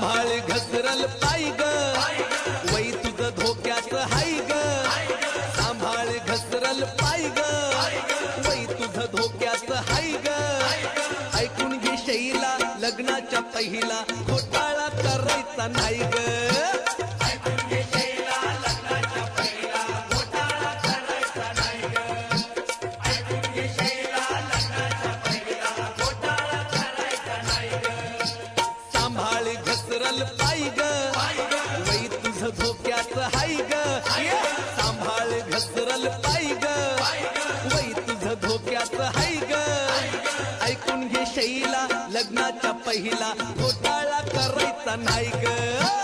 घसरल पाय ग. वै तुझं धोक्यात हाय ग. सांभाळ घसरल पाय ग. वै तुझं धोक्यात हाय ग. ऐकून घे शैला लग्नाच्या पहिला घोटाळा करायचा नाही ग. पाय ग. वै तुझ धोक्यात हाय ग. सांभाळ घसरल पाय ग. वै तुझ धोक्यात हाय ग. ऐकून घे शैला लग्नाच्या पहिला घोटाळा करायचा नाही ग.